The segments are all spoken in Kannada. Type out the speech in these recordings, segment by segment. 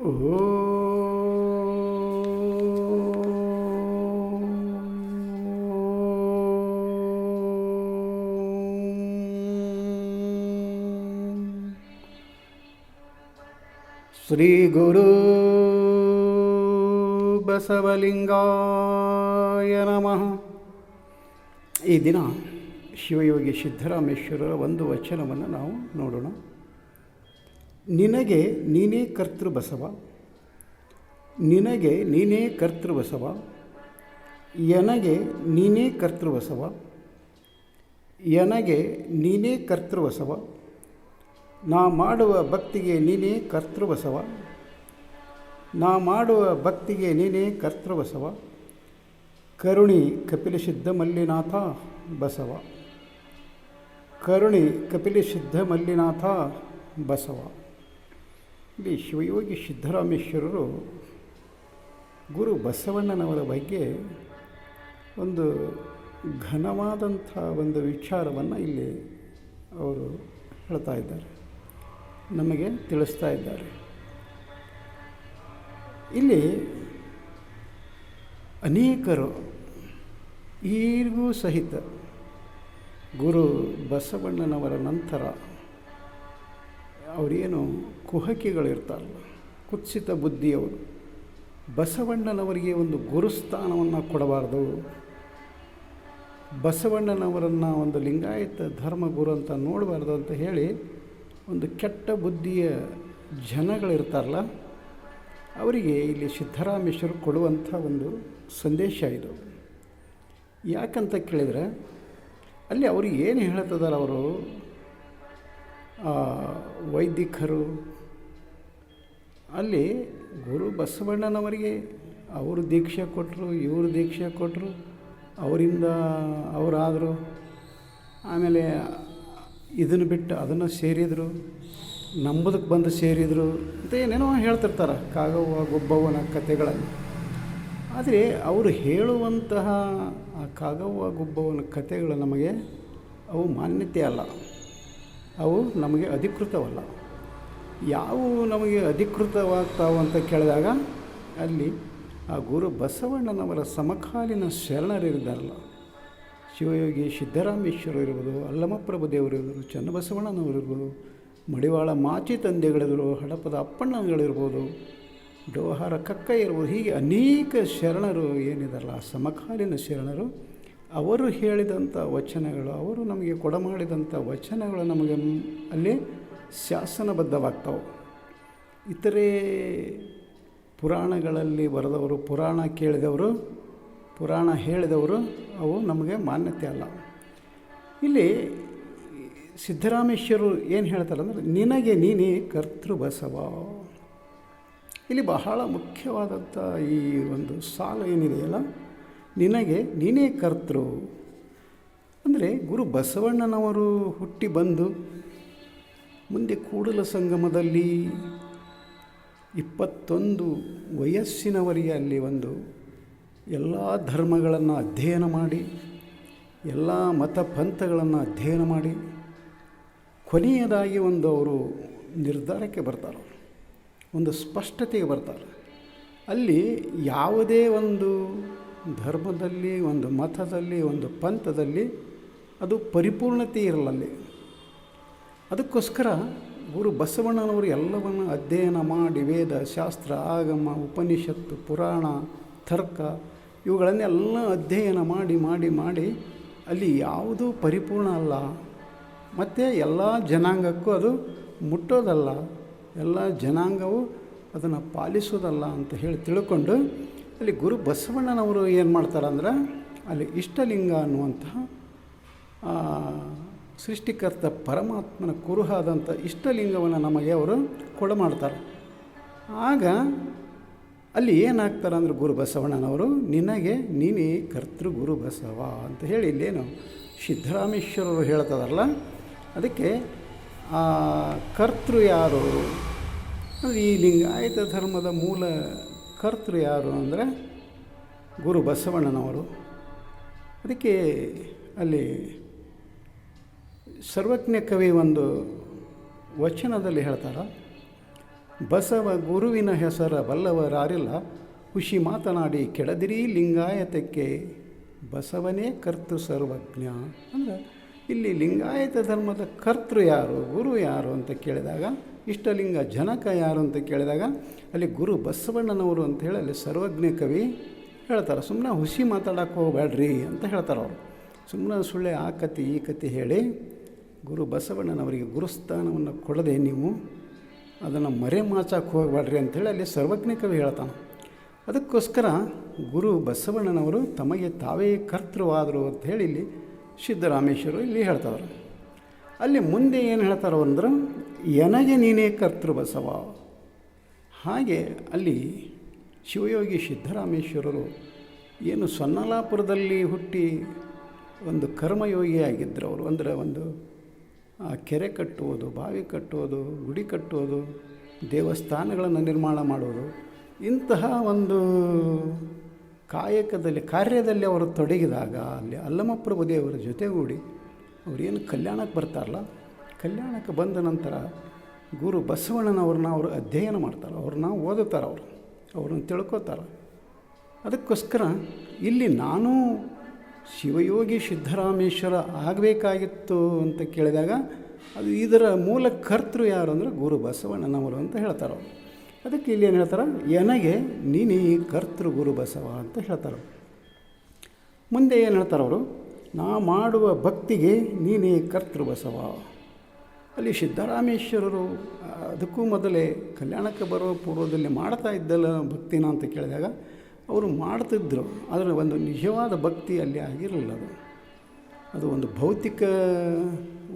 ಶ್ರೀ ಗುರು ಬಸವಲಿಂಗಾಯ ನಮಃ ಈ ದಿನ ಶಿವಯೋಗಿ ಸಿದ್ದರಾಮೇಶ್ವರರ ಒಂದು ವಚನವನ್ನು ನಾವು ನೋಡೋಣ. ನಿನಗೆ ನೀನೇ ಕರ್ತೃ ಬಸವ. ನಿನಗೆ ನೀನೇ ಕರ್ತೃ ಬಸವ. ಎನಗೆ ನೀನೇ ಕರ್ತೃ ಬಸವ. ಎನಗೆ ನೀನೇ ಕರ್ತೃ ಬಸವ. ನಾ ಮಾಡುವ ಭಕ್ತಿಗೆ ನೀನೇ ಕರ್ತೃ ಬಸವ. ನಾ ಮಾಡುವ ಭಕ್ತಿಗೆ ನೀನೇ ಕರ್ತೃ ಬಸವ. ಕರುಣಿ ಕಪಿಲ ಸಿದ್ಧ ಮಲ್ಲಿನಾಥ ಬಸವ. ಕರುಣಿ ಕಪಿಲ ಸಿದ್ಧ ಮಲ್ಲಿನಾಥ ಬಸವ. ಇಲ್ಲಿ ಶಿವಯೋಗಿ ಸಿದ್ಧರಾಮೇಶ್ವರರು ಗುರು ಬಸವಣ್ಣನವರ ಬಗ್ಗೆ ಒಂದು ಘನವಾದಂಥ ಒಂದು ವಿಚಾರವನ್ನು ಇಲ್ಲಿ ಅವರು ಹೇಳ್ತಾ ಇದ್ದಾರೆ. ನಮಗೆ ತಿಳಿಸ್ತಾ ಇದ್ದಾರೆ. ಇಲ್ಲಿ ಅನೇಕರು ಈಗೂ ಸಹಿತ ಗುರು ಬಸವಣ್ಣನವರ ನಂತರ ಅವರೇನು ಕುಹಕಿಗಳಿರ್ತಾರಲ್ಲ, ಕುತ್ಸಿತ ಬುದ್ಧಿಯವರು. ಬಸವಣ್ಣನವರಿಗೆ ಒಂದು ಗುರುಸ್ಥಾನವನ್ನು ಕೊಡಬಾರ್ದು. ಬಸವಣ್ಣನವರನ್ನು ಒಂದು ಲಿಂಗಾಯತ ಧರ್ಮಗುರು ಅಂತ ನೋಡಬಾರ್ದು ಅಂತ ಹೇಳಿ ಒಂದು ಕೆಟ್ಟ ಬುದ್ಧಿಯ ಜನಗಳಿರ್ತಾರಲ್ಲ, ಅವರಿಗೆ ಇಲ್ಲಿ ಸಿದ್ದರಾಮೇಶ್ವರ ಕೊಡುವಂಥ ಒಂದು ಸಂದೇಶ ಇದು. ಯಾಕಂತ ಕೇಳಿದರೆ, ಅಲ್ಲಿ ಅವರು ಏನು ಹೇಳ್ತಿದ್ದಾರೆ ಅವರು? ವೈದಿಕರು, ಅಲ್ಲಿ ಗುರು ಬಸವಣ್ಣನವರಿಗೆ ಅವರು ದೀಕ್ಷೆ ಕೊಟ್ಟರು ಇವರು ದೀಕ್ಷೆ ಕೊಟ್ಟರು ಅವರಿಂದ ಅವರಾದರು. ಆಮೇಲೆ ಇದನ್ನು ಬಿಟ್ಟು ಅದನ್ನು ಸೇರಿದರು, ನಂಬುದಕ್ಕೆ ಬಂದು ಸೇರಿದರು ಅಂತ ಏನೇನೋ ಹೇಳ್ತಿರ್ತಾರೆ, ಕಾಗವ್ವ, ಗೊಬ್ಬವ್ವನ ಕಥೆಗಳಲ್ಲಿ. ಆದರೆ ಅವರು ಹೇಳುವಂತಹ ಆ ಕಾಗವ್ವ, ಗೊಬ್ಬವ್ವನ ಕಥೆಗಳು ನಮಗೆ ಅವು ಮಾನ್ಯತೆ ಅಲ್ಲ. ಅವು ನಮಗೆ ಅಧಿಕೃತವಲ್ಲ. ಯಾವುವು ನಮಗೆ ಅಧಿಕೃತವಾಗ್ತಾವ ಅಂತ ಕೇಳಿದಾಗ ಅಲ್ಲಿ ಆ ಗುರು ಬಸವಣ್ಣನವರ ಸಮಕಾಲೀನ ಶರಣರಿದ್ದಾರಲ್ಲ. ಶಿವಯೋಗಿ ಸಿದ್ದರಾಮೇಶ್ವರ ಇರ್ಬೋದು, ಅಲ್ಲಮಪ್ರಭು ದೇವರು ಇರ್ಬೋದು, ಚನ್ನಬಸವಣ್ಣನವರು ಇರ್ಬೋದು, ಮಡಿವಾಳ ಮಾಚಿ ತಂದೆಗಳಿರ್ಬೋದು ಹಡಪದ ಅಪ್ಪಣ್ಣಗಳಿರ್ಬೋದು ಡೋಹಾರ ಕಕ್ಕ ಇರ್ಬೋದು, ಹೀಗೆ ಅನೇಕ ಶರಣರು ಏನಿದಾರಲ್ಲ, ಆ ಸಮಕಾಲೀನ ಶರಣರು ಅವರು ಹೇಳಿದಂಥ ವಚನಗಳು, ಅವರು ನಮಗೆ ಕೊಡಮಾಡಿದಂಥ ವಚನಗಳು ನಮಗೆ ಅಲ್ಲಿ ಶಾಸನಬದ್ಧವಾಗ್ತವೆ. ಇತರೆ ಪುರಾಣಗಳಲ್ಲಿ ಬರೆದವರು, ಪುರಾಣ ಕೇಳಿದವರು, ಪುರಾಣ ಹೇಳಿದವರು, ಅವು ನಮಗೆ ಮಾನ್ಯತೆ ಅಲ್ಲ. ಇಲ್ಲಿ ಸಿದ್ಧರಾಮೇಶ್ವರು ಏನು ಹೇಳ್ತಾರಂದ್ರೆ ನಿನಗೆ ನೀನೇ ಕರ್ತೃ ಬಸವ. ಇಲ್ಲಿ ಬಹಳ ಮುಖ್ಯವಾದಂಥ ಈ ಒಂದು ಸಾಲು ಏನಿದೆಯಲ್ಲ ನಿನಗೆ ನೀನೇ ಕರ್ತೃ. ಅಂದರೆ ಗುರು ಬಸವಣ್ಣನವರು ಹುಟ್ಟಿ ಬಂದು ಮುಂದೆ ಕೂಡಲ ಸಂಗಮದಲ್ಲಿ ಇಪ್ಪತ್ತೊಂದು ವಯಸ್ಸಿನವರಿಗೆ ಅಲ್ಲಿ ಒಂದು ಎಲ್ಲ ಧರ್ಮಗಳನ್ನು ಅಧ್ಯಯನ ಮಾಡಿ, ಎಲ್ಲ ಮತ ಪಂಥಗಳನ್ನು ಅಧ್ಯಯನ ಮಾಡಿ, ಕೊನೆಯದಾಗಿ ಒಂದು ಅವರು ನಿರ್ಧಾರಕ್ಕೆ ಬರ್ತಾರೆ ಒಂದು ಸ್ಪಷ್ಟತೆಗೆ ಬರ್ತಾರೆ. ಅಲ್ಲಿ ಯಾವುದೇ ಒಂದು ಧರ್ಮದಲ್ಲಿ ಒಂದು ಮತದಲ್ಲಿ ಒಂದು ಪಂಥದಲ್ಲಿ ಅದು ಪರಿಪೂರ್ಣತೆ ಇರಲಲ್ಲಿ. ಅದಕ್ಕೋಸ್ಕರ ಗುರು ಬಸವಣ್ಣನವರು ಎಲ್ಲವನ್ನು ಅಧ್ಯಯನ ಮಾಡಿ ವೇದ, ಶಾಸ್ತ್ರ, ಆಗಮ, ಉಪನಿಷತ್ತು, ಪುರಾಣ, ತರ್ಕ ಇವುಗಳನ್ನೆಲ್ಲ ಅಧ್ಯಯನ ಮಾಡಿ ಮಾಡಿ ಮಾಡಿ ಅಲ್ಲಿ ಯಾವುದೂ ಪರಿಪೂರ್ಣ ಅಲ್ಲ. ಮತ್ತು ಎಲ್ಲ ಜನಾಂಗಕ್ಕೂ ಅದು ಮುಟ್ಟೋದಲ್ಲ. ಎಲ್ಲ ಜನಾಂಗವು ಅದನ್ನು ಪಾಲಿಸೋದಲ್ಲ ಅಂತ ಹೇಳಿ ತಿಳ್ಕೊಂಡು ಅಲ್ಲಿ ಗುರು ಬಸವಣ್ಣನವರು ಏನು ಮಾಡ್ತಾರಂದ್ರೆ ಅಲ್ಲಿ ಇಷ್ಟಲಿಂಗ ಅನ್ನುವಂತಹ ಸೃಷ್ಟಿಕರ್ತ ಪರಮಾತ್ಮನ ಕುರುಹಾದಂಥ ಇಷ್ಟಲಿಂಗವನ್ನು ನಮಗೆ ಅವರು ಕೊಡಮಾಡ್ತಾರೆ ಆಗ ಅಲ್ಲಿ ಏನಾಗ್ತಾರೆ ಅಂದ್ರೆ ಗುರು ಬಸವಣ್ಣನವರು, ನಿನಗೆ ನೀನೇ ಕರ್ತೃ ಗುರು ಬಸವ ಅಂತ ಹೇಳಿ ಇಲ್ಲೇನು ಸಿದ್ದರಾಮೇಶ್ವರರು ಹೇಳ್ತದಲ್ಲ ಅದಕ್ಕೆ ಕರ್ತೃ ಯಾರು? ಅಂದರೆ ಈ ಲಿಂಗಾಯತ ಧರ್ಮದ ಮೂಲ ಕರ್ತೃ ಯಾರು ಅಂದರೆ ಗುರು ಬಸವಣ್ಣನವರು. ಅದಕ್ಕೆ ಅಲ್ಲಿ ಸರ್ವಜ್ಞ ಕವಿ ಒಂದು ವಚನದಲ್ಲಿ ಹೇಳ್ತಾರ, ಬಸವ ಗುರುವಿನ ಹೆಸರ ಬಲ್ಲವರಾರಿಲ್ಲ ಖುಷಿ ಮಾತನಾಡಿ ಕೆಡದಿರಿ ಲಿಂಗಾಯತಕ್ಕೆ, ಬಸವನೇ ಕರ್ತೃ ಸರ್ವಜ್ಞ. ಅಂದರೆ ಇಲ್ಲಿ ಲಿಂಗಾಯತ ಧರ್ಮದ ಕರ್ತೃ ಯಾರು, ಗುರು ಯಾರು ಅಂತ ಕೇಳಿದಾಗ ಇಷ್ಟಲಿಂಗ ಜನಕ ಯಾರು ಅಂತ ಕೇಳಿದಾಗ ಅಲ್ಲಿ ಗುರು ಬಸವಣ್ಣನವರು ಅಂತ ಹೇಳಿ ಅಲ್ಲಿ ಸರ್ವಜ್ಞ ಕವಿ ಹೇಳ್ತಾರೆ ಸುಮ್ಮನೆ ಹುಸಿ ಮಾತಾಡೋಕೆ ಹೋಗಬೇಡ್ರಿ ಅಂತ ಹೇಳ್ತಾರೆ ಅವರು. ಸುಮ್ಮನೆ ಸುಳ್ಳೆ ಆ ಕತೆ ಈ ಕತೆ ಹೇಳಿ ಗುರು ಬಸವಣ್ಣನವರಿಗೆ ಗುರುಸ್ಥಾನವನ್ನು ಕೊಡದೆ ನೀವು ಅದನ್ನು ಮರೆ ಮಾಚಕ್ಕೆ ಹೋಗಬೇಡ್ರಿ ಅಂಥೇಳಿ ಅಲ್ಲಿ ಸರ್ವಜ್ಞ ಕವಿ ಹೇಳ್ತಾನೆ. ಅದಕ್ಕೋಸ್ಕರ ಗುರು ಬಸವಣ್ಣನವರು ತಮಗೆ ತಾವೇ ಕರ್ತೃವಾದರು ಅಂತ ಹೇಳಿ ಇಲ್ಲಿ ಸಿದ್ದರಾಮೇಶ್ವರು ಇಲ್ಲಿ ಹೇಳ್ತಾರೆ ಅಲ್ಲಿ ಮುಂದೆ ಏನು ಹೇಳ್ತಾರೆ ಅಂದ್ರೆ, ಎನಗೆ ನೀನೇ ಕರ್ತೃ ಬಸವ? ಹಾಗೆ ಅಲ್ಲಿ ಶಿವಯೋಗಿ ಸಿದ್ದರಾಮೇಶ್ವರರು ಏನು ಸೊನ್ನಲಾಪುರದಲ್ಲಿ ಹುಟ್ಟಿ ಒಂದು ಕರ್ಮಯೋಗಿ ಆಗಿದ್ದರು ಅವರು. ಅಂದರೆ ಒಂದು, ಆ ಕೆರೆ ಕಟ್ಟುವುದು, ಬಾವಿ ಕಟ್ಟುವುದು, ಗುಡಿ ಕಟ್ಟುವುದು, ದೇವಸ್ಥಾನಗಳನ್ನು ನಿರ್ಮಾಣ ಮಾಡುವುದು ಇಂತಹ ಒಂದು ಕಾಯಕದಲ್ಲಿ, ಕಾರ್ಯದಲ್ಲಿ ಅವರು ತೊಡಗಿದಾಗ ಅಲ್ಲಿ ಅಲ್ಲಮಪ್ರಭು ದೇವರ ಜೊತೆಗೂಡಿ ಅವರೇನು ಕಲ್ಯಾಣಕ್ಕೆ ಬರ್ತಾರಲ್ಲ, ಕಲ್ಯಾಣಕ್ಕೆ ಬಂದ ನಂತರ ಗುರು ಬಸವಣ್ಣನವ್ರನ್ನ ಅವರು ಅಧ್ಯಯನ ಮಾಡ್ತಾರೆ, ಅವ್ರನ್ನ ಓದುತ್ತಾರೆ ಅವರು, ಅವ್ರನ್ನ ತಿಳ್ಕೊತಾರೆ. ಅದಕ್ಕೋಸ್ಕರ ಇಲ್ಲಿ ನಾನು ಶಿವಯೋಗಿ ಸಿದ್ದರಾಮೇಶ್ವರ ಆಗಬೇಕಾಗಿತ್ತು ಅಂತ ಕೇಳಿದಾಗ ಅದು ಇದರ ಮೂಲ ಕರ್ತೃ ಯಾರು ಅಂದರೆ ಗುರು ಬಸವಣ್ಣನವರು ಅಂತ ಹೇಳ್ತಾರೆ ಅವರು. ಅದಕ್ಕೆ ಇಲ್ಲಿ ಏನು ಹೇಳ್ತಾರೆ, ಎನಗೆ ನೀನೇ ಕರ್ತೃ ಗುರು ಬಸವ ಅಂತ ಹೇಳ್ತಾರೆ ಮುಂದೆ ಏನು ಹೇಳ್ತಾರೆ ಅವರು ನಾ ಮಾಡುವ ಭಕ್ತಿಗೆ ನೀನೇ ಕರ್ತೃ ಬಸವ ಅಲ್ಲಿ ಸಿದ್ದರಾಮೇಶ್ವರರು, ಅದಕ್ಕೂ ಮೊದಲೇ ಕಲ್ಯಾಣಕ್ಕೆ ಬರುವ ಪೂರ್ವದಲ್ಲಿ ಮಾಡ್ತಾ ಇದ್ದಲ್ಲ ಭಕ್ತಿನ ಅಂತ ಕೇಳಿದಾಗ, ಅವರು ಮಾಡ್ತಿದ್ದರು ಆದರೆ ಒಂದು ನಿಜವಾದ ಭಕ್ತಿ ಅಲ್ಲಿ ಆಗಿರಲಿಲ್ಲ ಅದು. ಅದು ಒಂದು ಭೌತಿಕ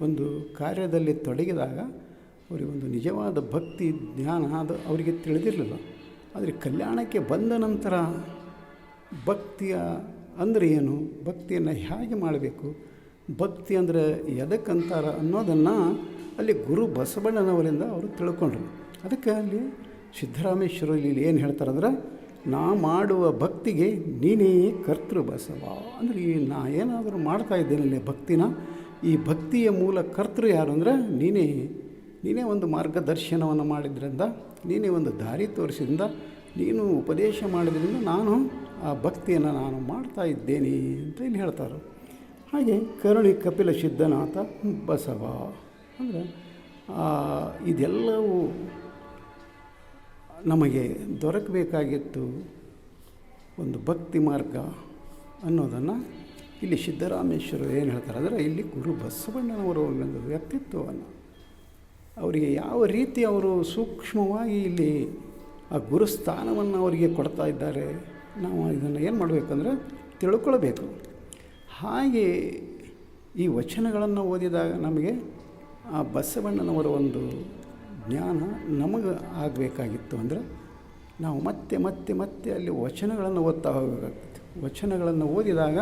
ಒಂದು ಕಾರ್ಯದಲ್ಲಿ ತೊಡಗಿದಾಗ, ಅವರಿಗೆ ಒಂದು ನಿಜವಾದ ಭಕ್ತಿ, ಜ್ಞಾನ ಅದು ಅವರಿಗೆ ತಿಳಿದಿರಲಿಲ್ಲ. ಆದರೆ ಕಲ್ಯಾಣಕ್ಕೆ ಬಂದ ನಂತರ ಭಕ್ತಿಯ ಅಂದರೆ ಏನು? ಭಕ್ತಿಯನ್ನು ಹೇಗೆ ಮಾಡಬೇಕು? ಭಕ್ತಿ ಅಂದರೆ ಎದಕ್ಕಂತಾರ ಅನ್ನೋದನ್ನು ಅಲ್ಲಿ ಗುರು ಬಸವಣ್ಣನವರಿಂದ ಅವರು ತಿಳ್ಕೊಂಡ್ರು. ಅದಕ್ಕೆ ಅಲ್ಲಿ ಸಿದ್ದರಾಮೇಶ್ವರಲ್ಲಿ ಇಲ್ಲಿ ಏನು ಹೇಳ್ತಾರಂದ್ರೆ ನಾ ಮಾಡುವ ಭಕ್ತಿಗೆ ನೀನೇ ಕರ್ತೃ ಬಸವ. ಅಂದರೆ ಈ ನಾ ಏನಾದರೂ ಮಾಡ್ತಾ ಇದ್ದೇನಲ್ಲಿ ಭಕ್ತಿನ, ಈ ಭಕ್ತಿಯ ಮೂಲ ಕರ್ತೃ ಯಾರು ಅಂದರೆ, ನೀನೇ ನೀನೇ ಒಂದು ಮಾರ್ಗದರ್ಶನವನ್ನು ಮಾಡಿದ್ರಿಂದ, ನೀನೇ ಒಂದು ದಾರಿ ತೋರಿಸಿದ್ರಿಂದ, ನೀನು ಉಪದೇಶ ಮಾಡಿದ್ರಿಂದ ನಾನು ಭಕ್ತಿಯನ್ನು ನಾನು ಮಾಡ್ತಾ ಇದ್ದೇನೆ ಅಂತ ಇಲ್ಲಿ ಹೇಳ್ತಾರೆ. ಹಾಗೆ ಕರುಣಿ ಕಪಿಲ ಸಿದ್ಧನಾಥ ಬಸವ ಅಂದರೆ ಇದೆಲ್ಲವೂ ನಮಗೆ ದೊರಕಬೇಕಾಗಿತ್ತು ಒಂದು ಭಕ್ತಿ ಮಾರ್ಗ ಅನ್ನೋದನ್ನು ಇಲ್ಲಿ ಸಿದ್ದರಾಮೇಶ್ವರರು ಏನು ಹೇಳ್ತಾರೆ ಅಂದರೆ, ಇಲ್ಲಿ ಗುರು ಬಸವಣ್ಣನವರು ಒಂದು ವ್ಯಕ್ತಿತ್ವವನ್ನು, ಅವರಿಗೆ ಯಾವ ರೀತಿ ಅವರು ಸೂಕ್ಷ್ಮವಾಗಿ ಇಲ್ಲಿ ಆ ಗುರುಸ್ಥಾನವನ್ನು ಅವರಿಗೆ ಕೊಡ್ತಾ ಇದ್ದಾರೆ ನಾವು ಇದನ್ನು ಏನು ಮಾಡಬೇಕಂದ್ರೆ ತಿಳ್ಕೊಳ್ಬೇಕು. ಹಾಗೆ ಈ ವಚನಗಳನ್ನು ಓದಿದಾಗ ನಮಗೆ ಆ ಬಸವಣ್ಣನವರ ಒಂದು ಜ್ಞಾನ ನಮಗೆ ಆಗಬೇಕಾಗಿತ್ತು ಅಂದರೆ ನಾವು ಮತ್ತೆ ಮತ್ತೆ ಮತ್ತೆ ಅಲ್ಲಿ ವಚನಗಳನ್ನು ಓದ್ತಾ ಹೋಗಬೇಕಾಗ್ತಿತ್ತು. ವಚನಗಳನ್ನು ಓದಿದಾಗ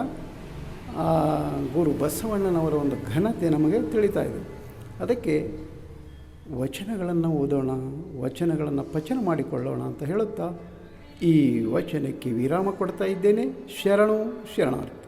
ಆ ಗುರು ಬಸವಣ್ಣನವರ ಒಂದು ಘನತೆ ನಮಗೆ ತಿಳಿತಾ ಇದೆ. ಅದಕ್ಕೆ ವಚನಗಳನ್ನು ಓದೋಣ, ವಚನಗಳನ್ನು ಪಚನ ಮಾಡಿಕೊಳ್ಳೋಣ ಅಂತ ಹೇಳುತ್ತಾ ಈ ವಚನಕ್ಕೆ ವಿರಾಮ ಕೊಡ್ತಾ ಇದ್ದೇನೆ. ಶರಣು ಶರಣರು